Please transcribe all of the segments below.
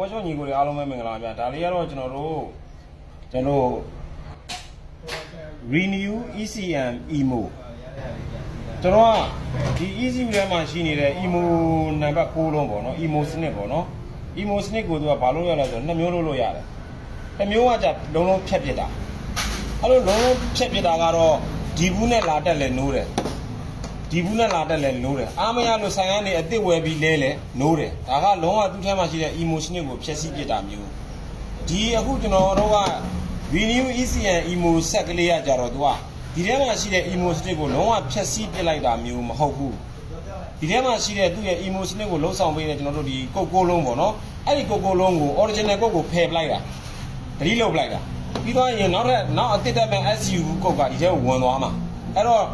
ဝါချောညီကိုတွေအားလုံးပဲမင်္ဂလာပါဗျာဒါလေးကတော့ကျွန်တော်တို့ကျွန်တော်တို့ renew ECM emo ကျွန်တော်ကဒီ ECM ထဲမှာရှိနေတဲ့ emo နံပါတ်6လုံးပေါ့နော် emo စနစ်ပေါ့နော် emo စနစ်ကိုသူကဘာလို့ရလဲဆိုတော့နှစ်မျိုးလို့လို့ရတယ်တစ်မျိုးကじゃလုံးလုံးဖြတ်ပစ်တာအဲ့လိုလုံးလုံးဖြတ်ပစ်တာကတော့ဒီဘူးနဲ့လာတက်လဲနိုးတယ် ဒီဘူးနဲ့လာတက်လဲနိုးတယ်အားမရလို့ဆိုင်ကနေအစ်စ်ဝယ်ပြီးလဲလဲနိုးတယ်ဒါကလုံးဝသူ့ထဲမှာရှိတဲ့ emotion ကိုဖျက်ဆီးပစ်တာမျိုးဒီအခုကျွန်တော်တို့က renew ECN emo set ကလေးကကြတော့သူကဒီထဲမှာရှိတဲ့ emotion ကိုလုံးဝဖျက်ဆီးပစ်လိုက်တာမျိုးမဟုတ်ဘူးဒီထဲမှာရှိတဲ့သူ့ရဲ့ emotion ကိုလုံးဆောင်ပေးတဲ့ကျွန်တော်တို့ဒီကုတ်ကိုလုံးပေါ့နော်အဲ့ဒီကုတ်ကိုလုံးကို original ကုတ်ကိုဖယ်ပလိုက်တာတတိလုတ်ပလိုက်တာပြီးတော့ရင်နောက်ထပ်နောက်အစ်စ်တက်မဲ့ SU ကုတ်ကဒီထဲကိုဝင်သွားမှာအဲ့တော့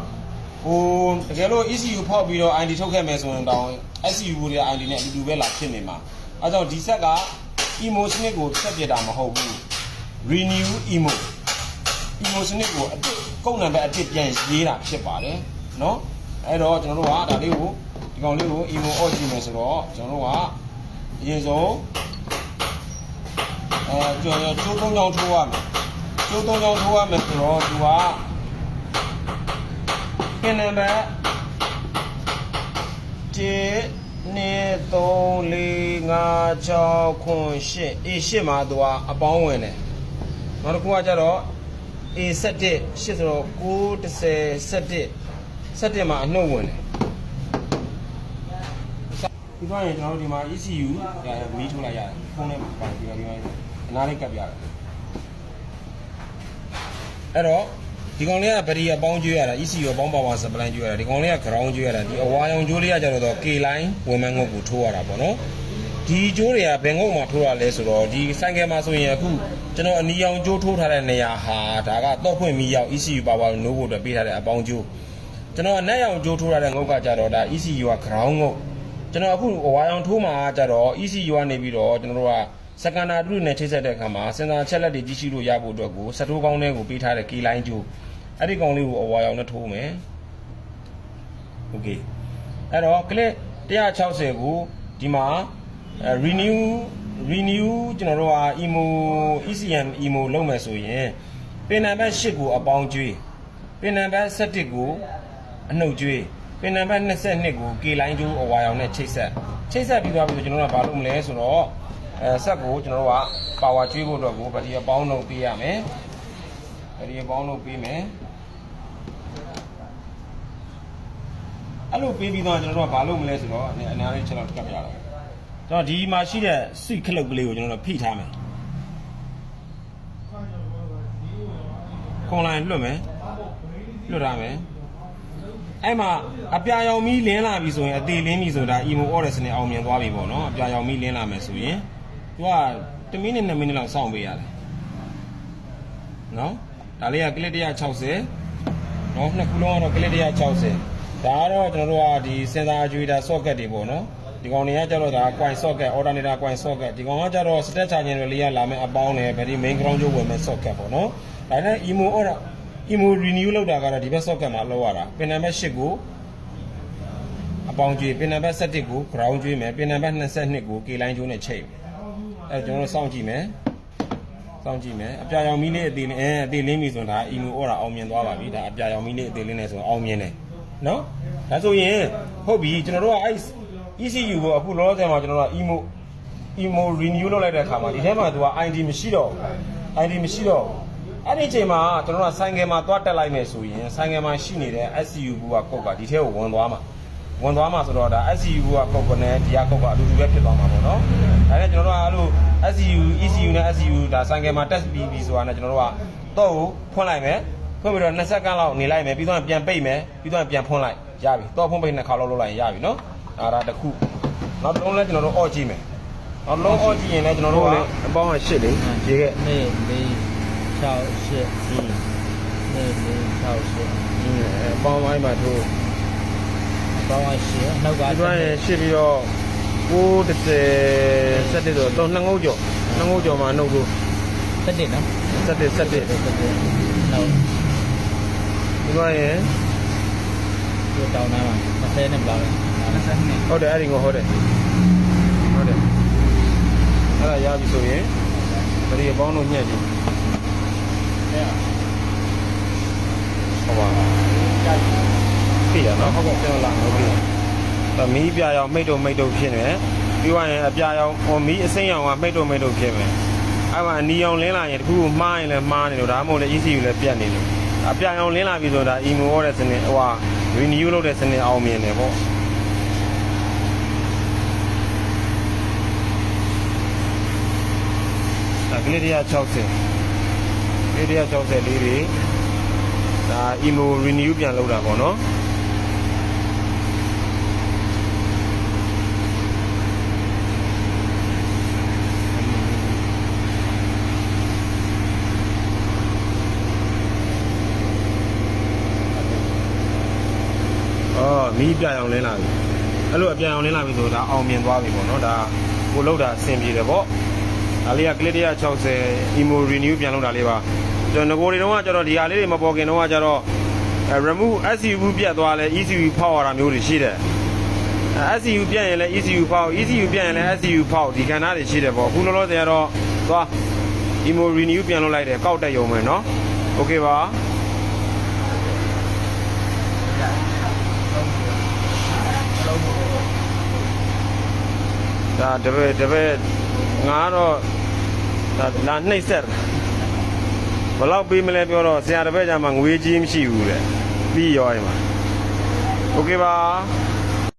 ဟိုတကယ်လို့ ECU ဖောက်ပြီးတော့ ID ထုတ်ခဲ့မယ်ဆိုရင်တောင်း SCU တွေ ID နဲ့အတူတူပဲလာဖြစ်နေမှာအဲကြောင့်ဒီဆက်က emotion ကိုဆက်ပြတာမဟုတ်ဘူး renew emo emotion ကိုအတစ်ကုန်းနံပါတ်အတစ်ပြန်ရေးတာဖြစ်ပါတယ်เนาะအဲ့တော့ကျွန်တော်တို့ကဒါလေးကိုဒီကောင်လေးကို emo off ကြည့်မယ်ဆိုတော့ကျွန်တော်တို့ကအရင်ဆုံးအဲကျွန်တော်ကျိုးသုံးချောင်းထိုးရမယ်ကျိုးသုံးချောင်းထိုးရမယ်ဆိုတော့သူက ပင်နံပါတ်1 2 3 4 5 6 9 10အေး8မှာသူကအပေါင်းဝင်တယ်နောက်တစ်ခုကကြတော့ A7 8ဆိုတော့9 10 17 17မှာအနှုတ်ဝင်တယ်ဒီတော့ရင်ကျွန်တော်တို့ဒီမှာ ECU မီးထိုးလိုက်ရတယ်ဖုန်းထဲမှာပါပြီးတော့ဒီမှာအနားလေးကပ်ပြရတယ်အဲ့တော့ ဒီကောင်လေးကဗရီအပေါင်းကျွေးရတာ ECU အပေါင်းပါဝါစပလိုင်းကျွေးရတာဒီကောင်လေးက ground ကျွေးရတာဒီအဝါရောင်ကျွေးလေးကကျတော့ K line ဝင်မန်းငုတ်ကိုထိုးရတာပေါ့နော်ဒီကျိုးတွေကဘယ်ငုတ်မှာထိုးရလဲဆိုတော့ဒီဆိုင်ကယ်မှာဆိုရင်အခုကျွန်တော်အနီရောင်ကျိုးထိုးထားတဲ့နေရာဟာဒါကတော့ဖွင့်မီရောက် ECU ပါဝါနိုးဖို့အတွက်ပေးထားတဲ့အပေါင်းကျိုးကျွန်တော်အနက်ရောင်ကျိုးထိုးထားတဲ့ငုတ်ကကြတော့ဒါ ECU က ground ငုတ်ကျွန်တော်အခုအဝါရောင်ထိုးမှာကြတော့ ECU ကနေပြီးတော့ကျွန်တော်တို့က စကန်နာတူနဲ့ချိတ်ဆက်တဲ့အခါမှာစင်စာချက်လက်တွေကြီးရှိလို့ရဖို့အတွက်ကိုစတိုးကောင်းတဲ့ကိုပေးထားတဲ့ K line ကျိုး အဲ့ဒီကောင်လေးကိုအဝါရောင်နဲ့ထိုးမယ်โอเคအဲ့တော့ click 160ကိုဒီမှာ renew renew ကျွန်တော်တို့က emo ECM emo လုပ်မယ်ဆိုရင်ပင်နံပါတ်8ကိုအပေါင်းကျွေးပင်နံပါတ်17ကိုအနှုတ်ကျွေးပင်နံပါတ်22ကို K line ကျိုးအဝါရောင်နဲ့ချိတ်ဆက်ချိတ်ဆက်ပြီးသွားပြီဆိုကျွန်တော်တို့ကဘာလုပ်မလဲဆိုတော့ အဲဆက်ကိုကျွန်တော်တို့ကပါဝါကျွေးဖို့အတွက်ကိုဗတိအပေါင်းလုံးပေးရမယ်ဗတိအပေါင်းလုံးပေးမယ်အဲ့လိုပေးပြီးတော့ကျွန်တော်တို့ကဘာလုပ်မလဲဆိုတော့အနားလေးချက်တော့ကပ်ပြရတော့ကျွန်တော်ဒီမှာရှိတဲ့ဆွိခလုတ်ကလေးကိုကျွန်တော်တို့ဖိထားမယ်ခွန်လိုင်းလွတ်မယ်လွတ်ထားမယ်အဲ့မှာအပြာရောင်မီးလင်းလာပြီဆိုရင်အသေးလင်းပြီဆိုတာ emo orders နဲ့အောင်မြင်သွားပြီပေါ့နော်အပြာရောင်မီးလင်းလာမယ်ဆိုရင် သူက1မိနစ်2မိနစ်လောက်စောင့်ပေးရတယ်နော်ဒါလေးကကလစ်160နော်နှစ်ခုလုံးကတော့ကလစ်160ဒါကတော့ကျွန်တော်တို့ကဒီစင်စာအကျွေးတာ socket တွေပေါ့နော်ဒီကောင်တွေကကြတော့ဒါ coin socket alternator coin socket ဒီကောင်ကကြတော့ step charging တွေလေးရလာမယ်အပေါင်းနဲ့ဗဒီ main ground ကျိုးဝင်မဲ့ socket ပေါ့နော်ဒါနဲ့ emo order emo renew လောက်တာကတော့ဒီဘက် socket မှာလောက်ရတာပင်နံပါတ်8ကိုအပေါင်းကျွေးပင်နံပါတ်17ကို ground ကျွေးမယ်ပင်နံပါတ်22ကို K line ကျိုးနဲ့ချိန်မယ် အဲကျွန်တော်တို့စောင့်ကြည့်မယ်စောင့်ကြည့်မယ်အပြာရောင်မီးလေးအသေးလေးအဲအသေးလေးမီဆိုတော့ဒါ emo order အောင်မြင်သွားပါပြီဒါအပြာရောင်မီးလေးအသေးလေးနဲ့ဆိုအောင်မြင်တယ်နော်ဒါဆိုရင်ဟုတ်ပြီကျွန်တော်တို့ကအဲ့ ECU ကိုအခုလောလောဆယ်မှာကျွန်တော်တို့က emo emo renew လုပ်လိုက်တဲ့အခါမှာဒီထဲမှာသူက ID မရှိတော့ဘူး ID မရှိတော့ဘူးအဲ့ဒီအချိန်မှာကျွန်တော်တို့ကဆိုင်ကယ်မှာသွားတက်လိုက်မယ်ဆိုရင်ဆိုင်ကယ်မှာရှိနေတဲ့ SCU ကကုတ်ကဒီထဲကိုဝင်သွားမှာ ဝင်သွားမှာဆိုတော့ဒါ SCU ကကုတ်ကနဲ့ဒီကကုတ်ကအတူတူပဲဖြစ်သွားမှာပေါ့နော်ဒါနဲ့ကျွန်တော်တို့ကအဲ့လို SCU ECU နဲ့ SCU ဒါဆိုင်ကယ်မှာ test ပြီးပြီဆိုတာနဲ့ကျွန်တော်တို့ကတော့ကိုဖွင့်လိုက်မယ်ဖွင့်ပြီးတော့20စက္ကန့်လောက်နေလိုက်မယ်ပြီးတော့ပြန်ပိတ်မယ်ပြီးတော့ပြန်ဖွင့်လိုက်ရပြီတော့ဖွင့်ပိတ်နှစ်ခါလောက်လုပ်လိုက်ရင်ရပြီနော်ဒါဒါတစ်ခုနောက်တစ်လုံးလဲကျွန်တော်တို့အော့ကြည့်မယ်နောက်တစ်လုံးအော့ကြည့်ရင်လည်းကျွန်တော်တို့ကအပေါင်းကရှစ်လေရေခဲ့2 4 6 8 2 4 6 8အပေါင်းပိုင်းမှာထိုး ပေါင်း8နှုတ်ကဒီတော့ရင်ရှစ်ပြီးတော့9 10 17ဆိုတော့နှစ်ငုတ်ကျော်နှစ်ငုတ်ကျော်မှာနှုတ်ထိုး7နော်17 17 7နှုတ်ဒီတော့ရင်ဒီတောင်းနာမှာ20နဲ့ဘလောက်လဲ20နဲ့ဟုတ်တယ်အဲ့ဒီငုတ်ဟုတ်တယ်ဟုတ်တယ်အဲ့ဒါရပြီဆိုရင်ပရိအပေါင်းတို့ညှက်ကြည့်ဟုတ်ပါ ပြီရနော်ဟုတ်ကဲ့ကျွန်တော်လာဟုတ်ပြီသမီးပြရောင်မိတ်တို့မိတ်တို့ဖြစ်နေပြီးသွားရင်အပြရောင်ဟိုမီးအစိမ်းရောင်ကမိတ်တို့မိတ်တို့ဖြစ်မယ်အဲ့မှာအနီရောင်လင်းလာရင်တခုခုမှားရင်လည်းမှားနေလို့ဒါမှမဟုတ်လည်း ECU လည်းပြတ်နေလို့အပြရောင်လင်းလာပြီဆိုတာ emo ရတဲ့စနစ်ဟိုဟာ renew လုပ်တဲ့စနစ်အောင်မြင်တယ်ပေါ့ဒါကလေးတွေက60ကလေးတွေက60လေးတွေဒါ emo renew ပြန်လုပ်တာပေါ့နော် အော် မီးပြအောင်လင်းလာပြီအဲ့လိုအပြန်အောင်လင်းလာပြီဆိုတော့ဒါအောင်မြင်သွားပြီပေါ့နော်ဒါကိုလောက်တာအဆင်ပြေတယ်ပေါ့ဒါလေးကကလစ်160 emo renew ပြန်လုပ်တာလေးပါကျွန်တော်ငကိုတွေတုန်းကကျတော့ဒီဟာလေးတွေမပေါ်ခင်တုန်းကကျတော့အဲ remove SCU ပြတ်သွားလဲ ECU ဖောက်ရတာမျိုးတွေရှိတယ်အဲ SCU ပြတ်ရင်လည်း ECU ဖောက် ECU ပြတ်ရင်လည်း SCU ဖောက်ဒီကဏ္ဍတွေရှိတယ်ပေါ့အခုလောလောဆယ်ကတော့သွား emo renew ပြန်လုပ်လိုက်တယ်ကောက်တက်ရုံပဲเนาะโอเคပါ ဒါတပည့်တပည့်ငါတော့ဒါလာနှိမ့်ဆက်ဘယ်လောက်ပေးမလဲပြောတော့ဆရာတပည့်ကြမှာငွေကြီးမရှိဘူးတဲ့ပြီးရောရင်မှာโอเคပါ